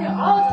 你好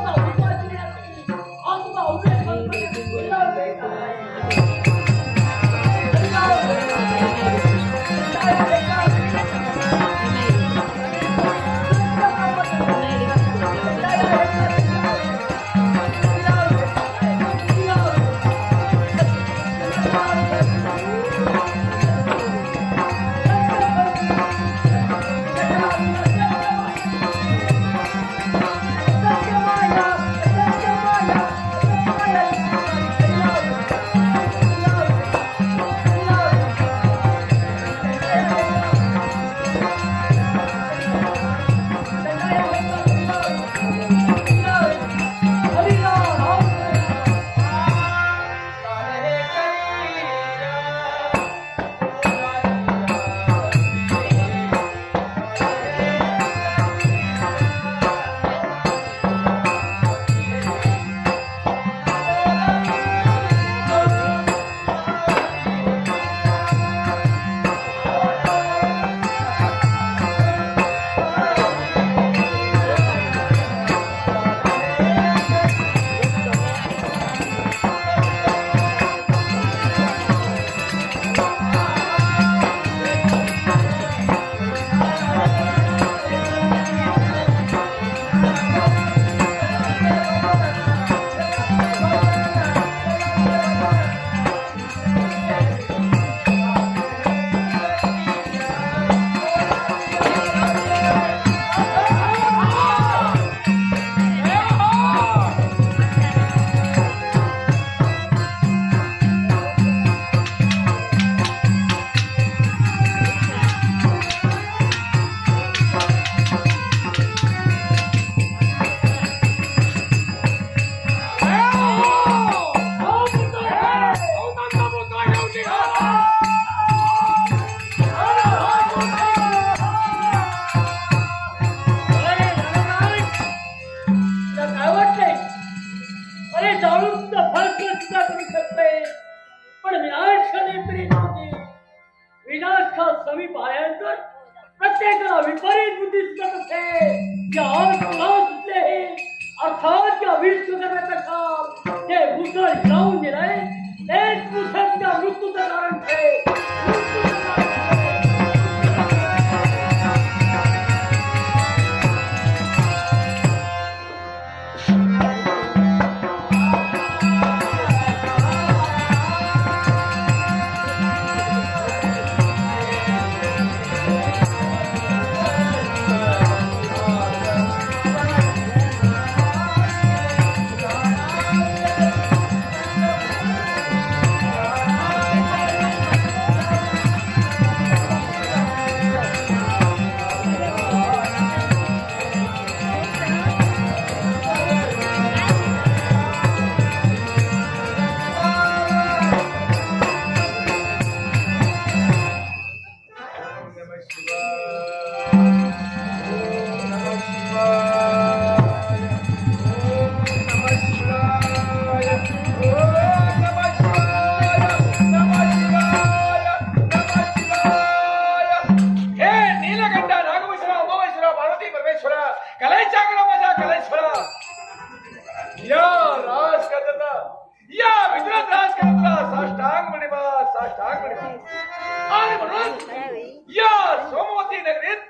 नगरीत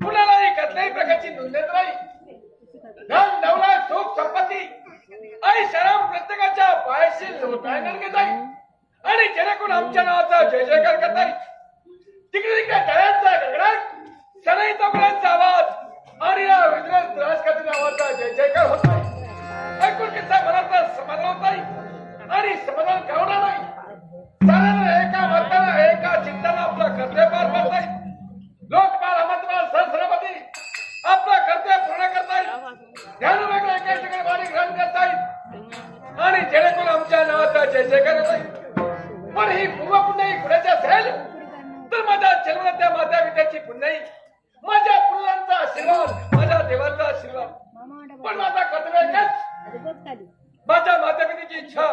कुणालाही कसल्याही प्रकारची नोंद नाही. धन दौलत सुख संपत्ती आणि शराम प्रत्येकाच्या पायाशी लोटायला घेत आहे. आणि जेणेकरून आमच्या नावाचा जय जयकार करता येईल इच्छा.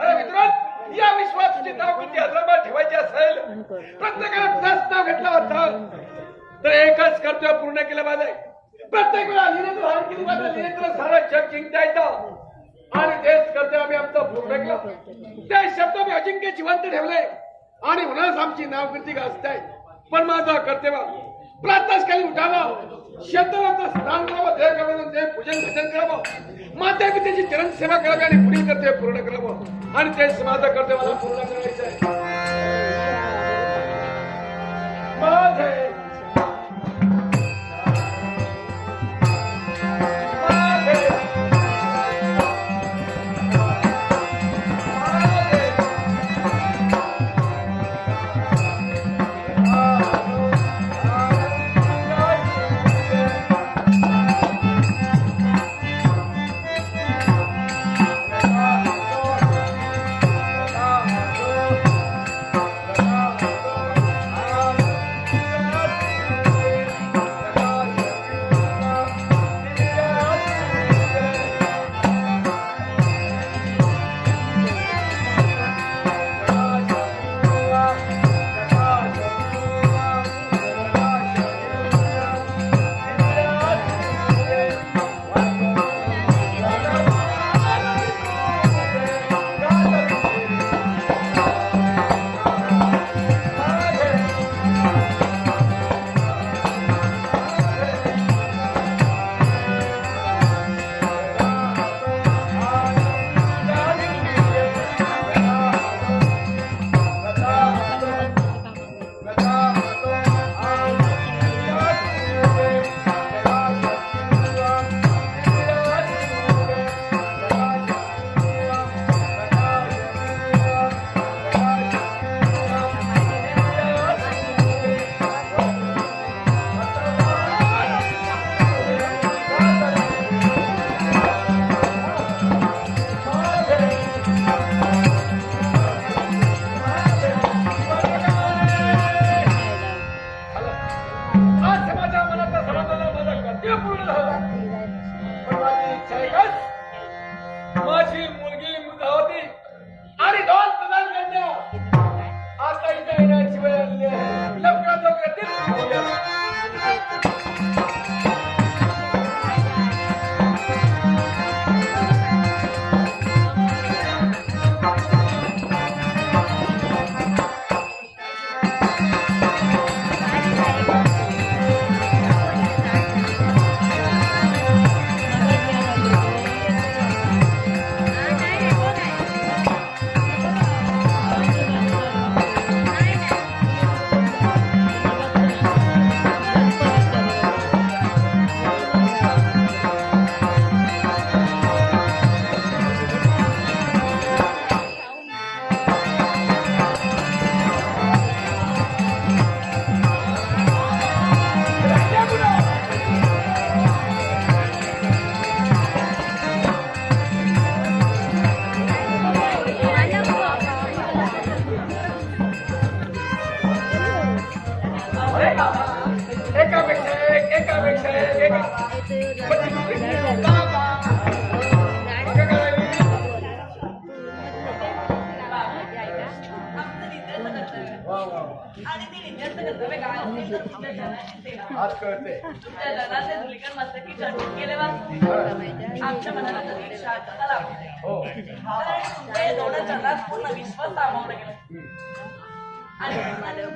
अरे मित्रांनो या विश्वासाची नावकृती हजराबाद ठेवायची असेल प्रत्येकाला तुझाच नाव घेतलं होतं तर एकच कर्तव्य पूर्ण केलं पाहिजे. प्रत्येक वेळा निरंतर हार केली पाहिजे निरंतर सारा जग जिंकता आणि तेच कर्तव्य आम्ही आमचं पूर्ण केलं. ते शब्द मी अजिंक्य जिवंत ठेवले. आणि म्हणूनच आमची नावकृती गाजताय. पण माझा कर्तव्य प्रातःच खाली उठावं. शब्दाचं स्नान करावं देव करावं पूजन भजन करावं. माता पित्याची चरण सेवा करावी आणि पुढील कर्तव्य पूर्ण करावं. आणि ते समाज कर्तव्य मला पूर्ण करायचं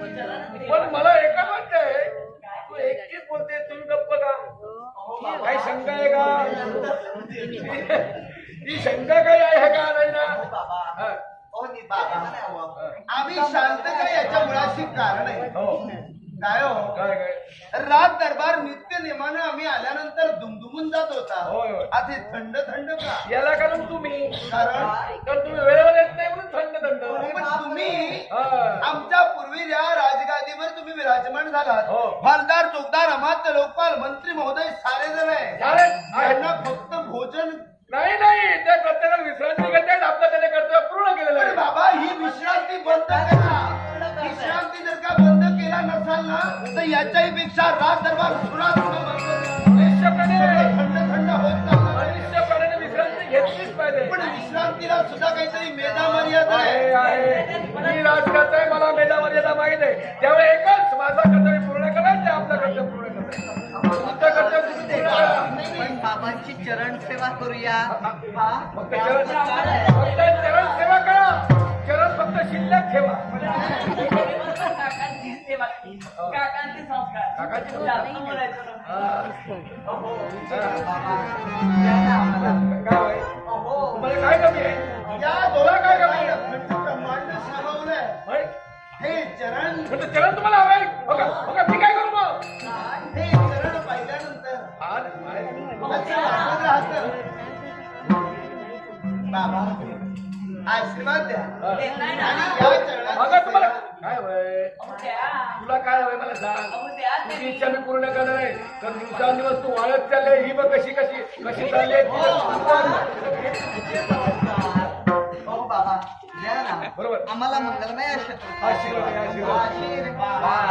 जनानं ते- पण मला एकच वाटतंय तू एकटीच बोलते तुम्ही गप्प का काही शंका आहे का? ती शंका काही आहे का नाही ना? हा. ओ नि बाबा आम्ही शांत काय याच्या मुळाशी कारण आहे. हो. काय हो? काय काय? रात दरबार नित्य नेमानं आम्ही आल्यानंतर दुमदुमून जात होता. होय, होय. आता हे थंड थंड का? याला कारण तुम्ही? कारण? तर तुम्ही वेळेवर येत नाही म्हणून थंड थंड. पण तुम्ही हा. आमच्या पूर्वी या राजगादीवर तुम्ही विराजमान झालात हो. मालदार चौकदार अमात्य लोकपाल मंत्री महोदय सारे जण आहे. आहेत. त्यांना फक्त भोजन नाही नाही ते प्रत्येकाला विश्रांती घेते आपलं त्याने कर्तव्य पूर्ण केलेलं पण आहे बाबा ही विश्रांती बंद करा. केला नसाल ना तर याच्याही पेक्षा रात दरबार सुरात मनुष्यपणे थंड थंड होत चालणार आहे. मनुष्यपणे विश्रांती घेतलीच पाहिजे. पण विश्रांतीला सुद्धा काहीतरी मेधा मर्यादा आहे. आहे आहे. मी राजकारत आहे मला मेधा मर्यादा माहीत आहे. त्यामुळे एकच माझं कर्तव्य पूर्ण करायचं आपलं कर्तव्य पूर्ण करायचं तुमचं कर्तव्य तुम्ही पूर्ण करा. पण बाबांची चरण सेवा करूया फक्त चरण फक्त चरण सेवा शिल्लक ठेवा. काकांची संस्कार. बोलायचं? तुम्हाला काय कमी आहे? या काय कमी आहे? हे चरण म्हणजे चरण तुम्हाला हवंय हो का? हो का? मी काय करू मग? हे चरण पाहिल्यानंतर बाबा. आशीर्वाद द्या. तुम्हाला काय. तुला काय हवंय मला सांग. तुझी इच्छा मी पूर्ण करणार आहे. तर दिवसांदिवस तू वाळत चालले ही बघ कशी कशी कशी चालली हो बाबा. द्या ना. बरोबर. आम्हाला मंगलमय आशीर्वाद. आशीर्वाद आशीर्वाद.